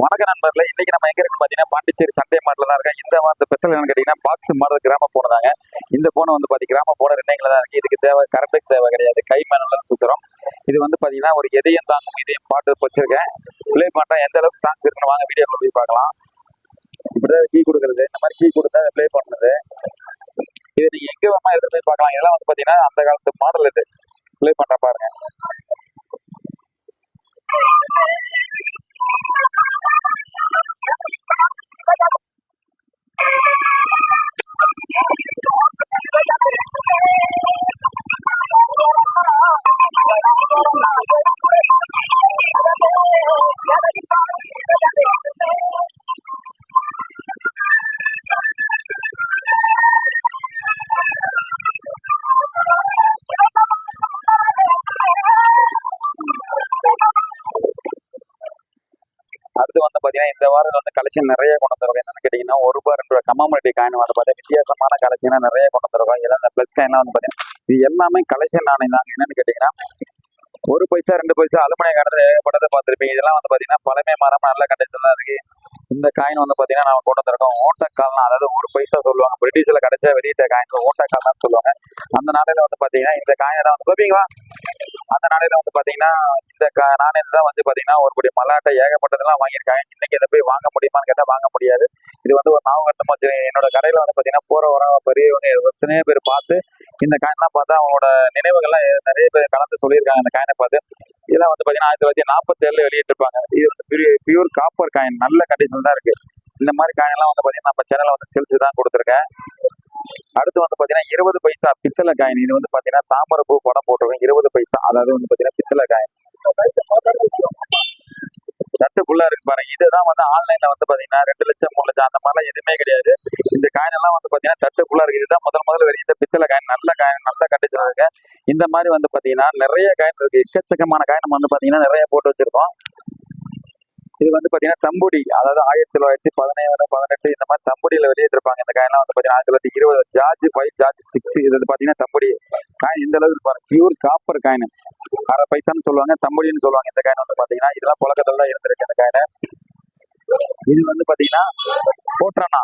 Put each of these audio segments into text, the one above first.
வணக்க நண்பர்களே இன்னைக்கு நம்ம எங்க இருக்கு பாத்தீங்கன்னா பாண்டிச்சேரி சண்டே மாடல தான் இருக்கேன். இந்த வாரத்து ஸ்பெஷல் என்னன்னு கேட்டீங்கன்னா பாக்ஸ் மாடல் கிராம போனதாங்க இந்த போன் வந்து பாத்தீங்கன்னா கிராம போன ரெண்டைங்கள தான் இருக்கு. இதுக்கு தேவை கரண்ட்டுக்கு தேவை கிடையாது. கை மேனுவல சுத்துறோம். இது வந்து பாத்தீங்கன்னா ஒரு எதையும் தாங்கும் இதையும் பாட்டு வச்சிருக்கேன். பிளே பண்றேன். எந்த அளவுக்கு சாங்ஸ் இருக்குன்னு வாங்க வீடியோ போய் பார்க்கலாம். இப்படிதான் கீ கொடுக்குறது. இந்த மாதிரி கீ கொடுத்தா பிளே பண்ணுறது இது நீங்க எங்க வேணா எடுத்து போய் பார்க்கலாம். இதெல்லாம் வந்து பாத்தீங்கன்னா அந்த காலத்து மாடல் இது. ப்ளே பண்ற பாருங்க. பார்த்தீங்கன்னா இந்த வாரத்தில் வந்து கலெக்ஷன் நிறைய கொண்டு வந்துருக்கோம் என்னன்னு கேட்டிங்கன்னா ஒரு ரூபா ரெண்டு ரூபாய் கம்மாமட்டி காயின் வந்து பார்த்தீங்கன்னா வித்தியாசமான கலெக்ஷனாக நிறைய கொண்டு வந்துருக்கும் இதெல்லாம் ப்ளஸ் காயின்லாம் வந்து பார்த்தீங்கன்னா இது எல்லாமே கலெக்ஷன் நாணயம் தாங்க என்னன்னு கேட்டிங்கன்னா ஒரு பைசா ரெண்டு பைசா அலுமினியம் காலத்தில் ஏகப்பட்டதை பார்த்துருப்பீங்க. இதெல்லாம் வந்து பார்த்தீங்கன்னா பழமை மரமா நல்ல கண்டிஷன் தான் இருக்குது இந்த காயின் வந்து பார்த்தீங்கன்னா நம்ம கொண்டு வந்திருக்கோம். ஓட்டக்கால்னா அதாவது ஒரு பைசா சொல்லுவாங்க. பிரிட்டிஷில் கிடைச்ச வெளியிட்ட காயின் ஓட்டக்கால்னு சொல்லுவாங்க. அந்த நாளையில் வந்து பார்த்தீங்கன்னா இந்த காயினை தான் வந்து பார்ப்பீங்களா? அந்த நாளையில வந்து பாத்தீங்கன்னா இந்த க- நாணயத்தை தான் வந்து பாத்தீங்கன்னா ஒரு படி மல்லாட்டை ஏகப்பட்டதெல்லாம் வாங்கியிருக்காங்க. இன்னைக்கு இதை போய் வாங்க முடியுமான்னு கேட்டா வாங்க முடியாது. இது வந்து ஒரு ஞாபகத்தமா வச்சு என்னோட கடையில வந்து பாத்தீங்கன்னா போற வர பெரியவங்க எத்தனையோ பேர் பார்த்து இந்த காயின்லாம் பார்த்தா அவங்களோட நினைவுகள்லாம் நிறைய பேர் கலந்து சொல்லியிருக்காங்க இந்த காயினை பார்த்து. இதெல்லாம் வந்து பாத்தீங்கன்னா ஆயிரத்தி தொள்ளாயிரத்தி நாற்பத்தி ஏழுல வெளியிட்டிருப்பாங்க. இது வந்து பியூர் காப்பர் காயின் நல்ல கண்டிஷன் தான் இருக்கு. இந்த மாதிரி காயின்லாம் வந்து பாத்தீங்கன்னா நம்ம சேனல்ல வந்து செலுத்து தான் கொடுத்துருக்கேன். அடுத்து வந்து பாத்தீங்கன்னா இருபது பைசா பித்தளை காயின் இது வந்து பாத்தீங்கன்னா தாமரை பூ படம் போட்டிருக்கோம். இருபது அதாவது வந்து பாத்தீங்கன்னா பித்தளை காயின் தட்டு ஃபுல்லா இருக்கு பாருங்க. இதுதான் வந்து ஆன்லைன்ல வந்து பாத்தீங்கன்னா ரெண்டு லட்சம் மூணு லட்சம் அந்த மாதிரிலாம் எதுவுமே கிடையாது. இந்த காயின் எல்லாம் வந்து பாத்தீங்கன்னா தட்டு ஃபுல்லா இருக்கு. இதுதான் முதல் முதல்ல வெளியிட்ட பித்தளை காயின் நல்ல காயின் நல்ல கண்டிஷன் இருக்கு. இந்த மாதிரி வந்து பாத்தீங்கன்னா நிறைய காயின் இருக்கு. எக்கச்சக்கமான காயின் நம்ம வந்து பாத்தீங்கன்னா நிறைய போட்டு வச்சிருக்கோம். இது வந்து பாத்தீங்கன்னா தம்புடி அதாவது ஆயிரத்தி தொள்ளாயிரத்தி பதினேழு பதினெட்டு இந்த மாதிரி தம்புடியில வெளியிட்டிருப்பாங்க இந்த காயின்லாம் வந்து பாத்தீங்கன்னா ஆயிரத்தி தொள்ளாயிரத்தி இருபது ஜார்ஜ் ஃபைவ் ஜார்ஜ் சிக்ஸ் இது வந்து பாத்தீங்கன்னா தம்புடி. காயின் இந்த அளவுக்கு பாருங்க பியூர் காப்பர் காயின் அரை பைசான்னு சொல்லுவாங்க தம்புடின்னு சொல்லுவாங்க. இந்த காயின் வந்து பாத்தீங்கன்னா இதெல்லாம் புழக்கத்துல தான் இருந்திருக்கு இந்த காயின் இது வந்து பாத்தீங்கன்னா கோட்ரானா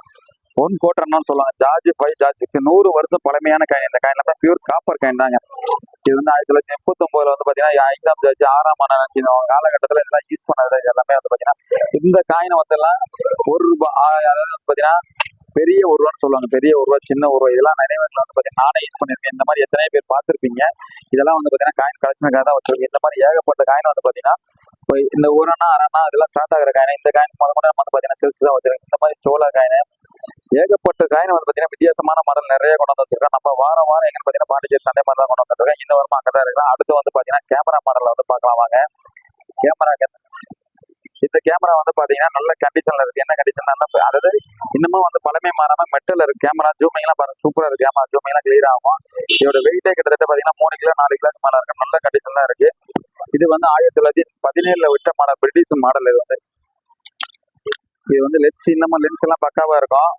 ஒன் கோட்ரானான்னு சொல்லுவாங்க. ஜார்ஜ் ஃபைவ் ஜார்ஜ் சிக்ஸ் நூறு வருஷம் பழமையான காயின் இந்த காயின்ல தான் பியூர் காப்பர் காயின் தாங்க. இது வந்து ஆயிரத்தி தொள்ளாயிரத்தி முப்பத்தொன்பதுல வந்து பாத்தீங்கன்னா ஐந்தாம் ஜார்ஜ் ஆறாம் ஆண்டு நினைச்சு காலகட்டத்துல இதெல்லாம் யூஸ் பண்ணது எல்லாமே வந்து பாத்தீங்கன்னா இந்த காயினை வந்து எல்லாம் ஒரு ரூபாய் அதாவது வந்து பாத்தீங்கன்னா பெரிய ஒரு ரூபான்னு சொல்லுவாங்க. பெரிய ஒரு ரூபா சின்ன ஒரு ரூபா இதெல்லாம் நிறைய வந்து பாத்தீங்கன்னா நானே யூஸ் பண்ணிருக்கேன். இந்த மாதிரி எத்தனை பேர் பார்த்திருப்பீங்க. இதெல்லாம் வந்து பாத்தீங்கன்னா காயின் கலெக்ஷனுக்காக தான் வச்சிருக்கேன் இந்த மாதிரி ஏகப்பட்ட காயின் வந்து பாத்தீங்கன்னா இந்த ஊரன்னா அண்ணா இதெல்லாம் ஸ்டார்ட் ஆகிற காயின் இந்த காயின் முதல் கூட நம்ம வந்து பாத்தீங்கன்னா செல்ஸ் தான் வச்சிருக்கேன் இந்த மாதிரி சோளா காயின் ஏகப்பட்ட காயின் வந்து பார்த்தீங்கன்னா வித்தியாசமான மாடல் நிறைய கொண்டு வந்து வச்சிருக்கோம் நம்ம வாரம் வாரம் எங்கன்னு பார்த்தீங்கன்னா பாண்டிச்சேரி சண்டே மாதிரி தான் கொண்டு வந்துருக்கோம் இந்த வாரமும் அங்கே தான் இருக்கலாம் அடுத்து வந்து பார்த்தீங்கன்னா கேமரா மாடலில் வந்து பார்க்கலாம் வாங்க. கேமரா இந்த கேமரா வந்து பார்த்தீங்கன்னா நல்ல கண்டிஷனில் இருக்குது என்ன கண்டிஷன்லாம் அதாவது இன்னமும் வந்து பழமை மாறாமல் மெட்டல் இருக்கு கேமரா ஜூமிங்லாம் எல்லாம் பாருங்க. சூப்பராக இருக்கு. கேமரா ஜூமிங்லாம் கிளியர் ஆகும். இதோட வெயிட்டே கிட்டத்தட்ட பார்த்தீங்கன்னா மூணு கிலோ நாலு கிலோக்கு மேலே இருக்கு. நல்ல கண்டிஷன்ல இருக்கு. இது வந்து ஆயிரத்தி தொள்ளாயிரத்தி பதினேழில் விட்ட மாடல் பிரிட்டிஷ் மாடல் இது வந்து. இது வந்து லென்ஸ் இன்னமும் லென்ஸ் எல்லாம் பக்காவாக இருக்கும்.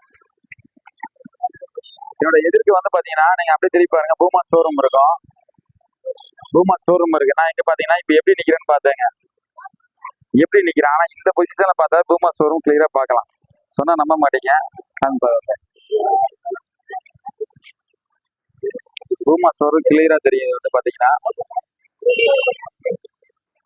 என்னோட எதிர்க்கு வந்து பாத்தீங்கன்னா நீங்க அப்படியே திருப்பி பாருங்க. பூமா ஸ்டோர் ரூம் இருக்கும். பூமா ஸ்டோர் ரூம் இருக்கு. நான் இங்க பாத்தீங்கன்னா இப்ப எப்படி நிக்கிறேன்னு பாத்தேங்க எப்படி நிக்கிறேன்? ஆனா இந்த பொசிஷன்ல பார்த்தா பூமா ஸ்டோர் ரூம் கிளியரா பார்க்கலாம். சொன்னா நம்ப மாட்டீங்க. பூமா ஸ்டோர் கிளியரா தெரியுது வந்து பாத்தீங்கன்னா.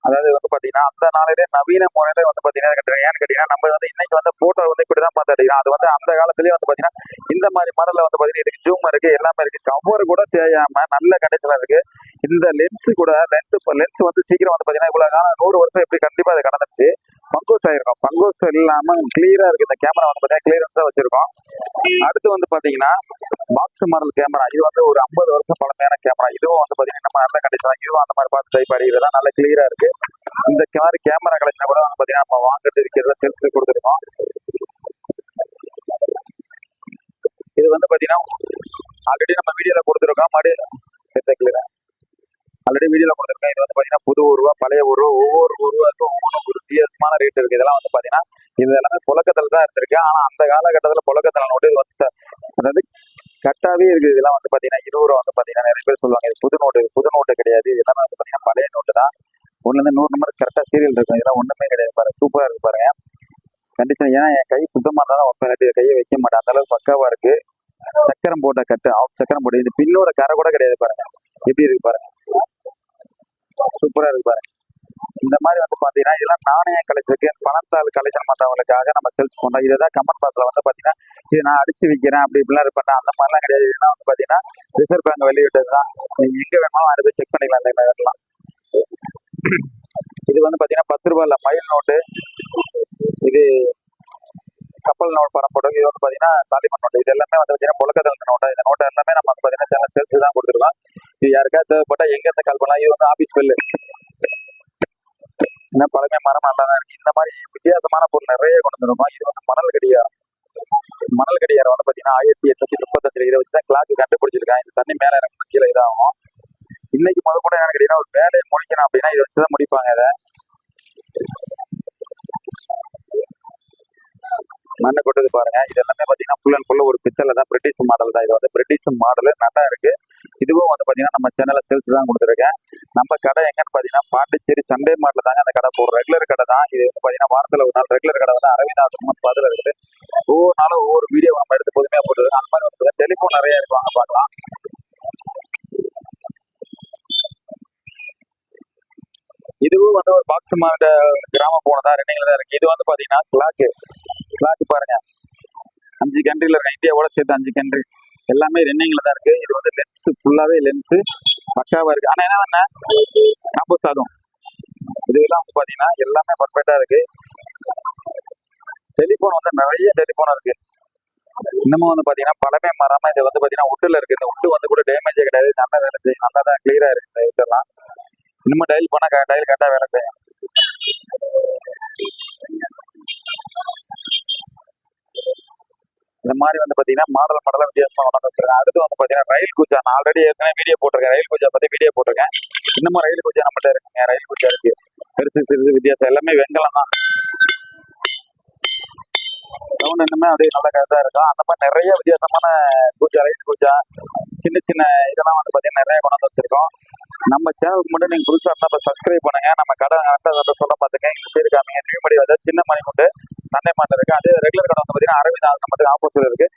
அதாவது வந்து பாத்தீங்கன்னா அந்த நாளிலே நவீன முறையில வந்து பாத்தீங்கன்னா கட்டுறேன் ஏன்னு கேட்டீங்கன்னா நம்ம வந்து இன்னைக்கு வந்து போட்டோ வந்து இப்படிதான் பார்த்து அடிக்கிறோம் அது வந்து அந்த காலத்திலேயே வந்து பாத்தீங்கன்னா இந்த மாதிரி மாடல்ல வந்து பாத்தீங்கன்னா இதுக்கு ஜூம் இருக்கு எல்லாமே இருக்கு. கவர் கூட தேயாம நல்ல கண்டிஷன்ல இருக்கு. இந்த லென்ஸ் கூட லென்ஸ் லென்ஸ் வந்து சீக்கிரம் வந்து பாத்தீங்கன்னா இவ்வளவு காலம் நூறு வருஷம் எப்படி கண்டிப்பா அது கடந்துச்சு பங்கோஸ் ஆயிருக்கும். பங்கோஸ் இல்லாம கிளியரா இருக்கு. இந்த கேமரா வந்து பாத்தீங்கன்னா கிளியரன்ஸா வச்சிருக்கோம். அடுத்து வந்து பாத்தீங்கன்னா பாக்ஸ் மாடல் கேமரா இது வந்து ஒரு ஐம்பது வருஷம் பழமையான கேமரா இதுவும் வந்து பாத்தீங்கன்னா நம்ம நல்ல கண்டிஷன் இதுவும் அந்த மாதிரி பார்த்து டைப் ஆடி இதெல்லாம் நல்லா கிளியரா இருக்கு. இந்த மாதிரி கேமரா கலெக்ஷன் கூட வந்து பாத்தீங்கன்னா நம்ம வாங்கிட்டு இருக்கிறத சேல்ஸ் கொடுத்துருக்கோம். இது வந்து பாத்தீங்கன்னா ஆல்ரெடி நம்ம வீடியோல கொடுத்துருக்கோம். மறுபடியும் ஆல்ரெடி வீடியோல கொடுத்துருக்கேன். இது வந்து பாத்தீங்கன்னா புது உருவா பழைய உருவா ஒவ்வொரு உருவாக்கும் ஒவ்வொரு ஒரு வித்தியாசமான ரேட் இருக்கு. இதெல்லாம் வந்து பாத்தீங்கன்னா இது எல்லாமே புழக்கத்துல தான் இருந்திருக்கு. ஆனா அந்த காலகட்டத்துல புழக்கத்துல நோட்டு வந்து அதாவது கட்டாவே இருக்கு. இதெல்லாம் வந்து பாத்தீங்கன்னா இருபது ரூபா வந்து பாத்தீங்கன்னா நிறைய பேர் சொல்லுவாங்க இது புது நோட்டு புது நோட்டு கிடையாது. இதெல்லாம் வந்து பாத்தீங்கன்னா பழைய நோட்டு தான். ஒண்ணுல இருந்து நூறு நம்பர் கரெக்டா சீரியல் இருக்கும். இதெல்லாம் ஒண்ணுமே கிடையாது பாருங்க. சூப்பரா இருக்கு பாருங்க. கண்டிஷன் ஏன்னா என் கை சுத்தமா இருந்தாலும் வைப்பேன். இல்லாட்டி கையை வைக்க மாட்டேன். அந்த அளவுக்கு பக்காவா இருக்கு. சக்கரம் போட்ட கட்டு ஆஃப் சக்கரம் போட்டு இது பின்னோட கரை கூட கிடையாது பாருங்க. எப்படி இருக்கு பாருங்க. சூப்பரா இருக்கு பாருங்க இந்த மாதிரி வந்து பாத்தீங்கன்னா இதெல்லாம் நாணய கலெக்ஷனுக்கு பணத்தாள் கலெக்ஷன் பண்றவங்களுக்காக நம்ம சேல்ஸ் பண்றோம் இதுதான் கமெண்ட் பாக்ஸ்ல வந்து பாத்தீங்கன்னா இது நான் அடிச்சு விற்கிறேன் அப்படி இப்படிலாம் இது பண்ணேன் அந்த மாதிரிலாம் கிடையாது. இதெல்லாம் வந்து பாத்தீங்கன்னா ரிசர்வ் பேங்க் வெளியிட்டது தான். நீங்கள் எங்க வேணாலும் அதை போய் செக் பண்ணிக்கலாம். இந்த மாதிரிலாம் இது வந்து பாத்தீங்கன்னா பத்து ரூபாயில் மயில் நோட்டு இது கப்பல் நோட் பணம் போட்டது இது வந்து பாத்தீங்கன்னா சாலிமன் நோட்டு இது எல்லாமே வந்து பாத்தீங்கன்னா புழக்கத்தில் நோட்டா இந்த நோட்டை எல்லாமே நம்ம வந்து பாத்தீங்கன்னா சேனல் சேல்ஸ் தான் கொடுத்துருக்கோம். இது யாருக்காவது தேவைப்பட்டா எங்க இருந்து கால் பண்ணலாம்? இது வந்து ஆபீஸ் பில்லு ஏன்னா பழமை மரம் நல்லா தான் இருக்கு. இந்த மாதிரி வித்தியாசமான பொருள் நிறைய கொண்டு வந்துருமா இது வந்து மணல் கடிகாரம். மணல் கடிகாரம் வந்து பாத்தீங்கன்னா ஆயிரத்தி எட்நூத்தி முப்பத்தஞ்சுல இதை வச்சு தான் கிளாக்கு கண்டுபிடிச்சிருக்காங்க. இந்த தண்ணி மேல இறங்கணும் கீழே இதாகும். இன்னைக்கு முத கூட எனக்கு கேட்டீங்கன்னா ஒரு வேலையை முடிக்கணும் அப்படின்னா இதை வச்சு தான் முடிப்பாங்க இதை. மண்ணை கொட்டது பாருங்க. இது எல்லாமே பாத்தீங்கன்னா ஃபுல் அண்ட் ஃபுல் ஒரு பித்தளை தான் பிரிட்டிஷ் மாடல் தான். இது வந்து பிரிட்டிஷ் மாடல் நல்லா இருக்கு. இதுவும் வந்து பார்த்தீங்கன்னா நம்ம சேனலில் சேல்ஸ் தான் கொடுத்துருக்கேன். நம்ம கடை எங்கன்னு பார்த்தீங்கன்னா பாண்டிச்சேரி சண்டே மார்ட்ல தாங்க அந்த கடை. ஒரு ரெகுலர் கடை தான். இது வந்து பார்த்தீங்கன்னா வாரத்தில் ஒரு நாள் ரெகுலர் கடை வந்து அரவிந்தாசிரமம் பதில் இருக்குது. ஒவ்வொரு நாளும் ஒவ்வொரு வீடியோ நம்ம எடுத்து பொதுமையாக போட்டுருக்கோம். அந்த மாதிரி வந்து டெலிஃபோன் நிறைய இருப்பாங்க பார்க்கலாம். இதுவும் வந்து ஒரு பாக்ஸ் மாவட்ட கிராமம் போனதா ரெண்டுங்கள தான் இருக்கு. இது வந்து பாத்தீங்கன்னா கிளாக்கு கிளாக்கு பாருங்க. அஞ்சு கண்ட்ரில இருக்க இந்தியாவோட சேர்த்து அஞ்சு கண்ட்ரி எல்லாமே ரன்னிங்ல தான் இருக்கு. இது வந்து லென்ஸ் ஃபுல்லாவே லென்ஸ் பக்காவா இருக்கு. ஆனா என்ன காம்பஸ் சாதம். இதெல்லாம் வந்து பாத்தீங்கன்னா எல்லாமே பர்ஃபெக்டா இருக்கு. டெலிஃபோன் வந்து நிறைய டெலிஃபோன் இருக்கு. இன்னமும் வந்து பாத்தீங்கன்னா பழமே மரமா இது வந்து பாத்தீங்கன்னா உட்டுல இருக்கு. இந்த உட்டு வந்து கூட டேமேஜே கிடையாது. நல்லா வேலை செய்யும். நல்லா தான் கிளியரா இருக்கு இந்த இதெல்லாம். இன்னமும் டயல் பண்ணா டயல் கரெக்டா வேலை செய்யும். மாதிரி வந்து பாத்தீங்கன்னா மாடல் மாடலாக வித்தியாசமாக கொண்டாந்து வச்சிருக்கேன் அடுத்து வந்து பாத்தீங்கன்னா ரயில் கூச்சா நான் ஆல்ரெடி ஏற்கனவே வீடியோ போட்டிருக்கேன். ரயில் கூச்சா பத்தி வீடியோ போட்டிருக்கேன். இன்னமும் ரயில் கூச்சா நம்மகிட்ட இருக்குங்க. ரயில் கூச்சா இருக்கு. பெருசு சிறுசு வித்தியாசம். எல்லாமே வெங்கலம் தான். சவுண்ட் இன்னுமே அப்படியே நல்ல கரெக்டா இருக்கும். அந்த மாதிரி நிறைய வித்தியாசமான கூச்சா ரயில் கூச்சா சின்ன சின்ன இதெல்லாம் வந்து பாத்தீங்கன்னா நிறைய கொண்டாந்து வச்சிருக்கோம். நம்ம சேனலுக்கு மட்டும் நீங்க புதுசாக இருந்தால் சப்ஸ்கிரைப் பண்ணுங்க. நம்ம கடை கரெக்டாக சொல்ல பார்த்துக்கேன் இந்த சைடு காமிங்க. நியூமடி வந்து சின்ன மணி கொண்டு சண்டே மாட்டம் இருக்குது அதே ரெகுலர் கடை வந்து பார்த்தீங்கன்னா அரவிந்த் ஆசிரமத்துக்கு ஆப்போசிட் இருக்கு.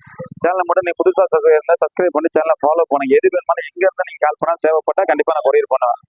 சேனல் மட்டும் நீ புதுசாக இருந்தா சப்ஸ்கிரைப் பண்ணி சேனலை ஃபாலோ பண்ணுங்க எது வேணுமாலும் எங்க நீங்கள் நீங்க கால் பண்ணால் தேவைப்பட்டா கண்டிப்பா நான் கொரியர் பண்ணுவேன்.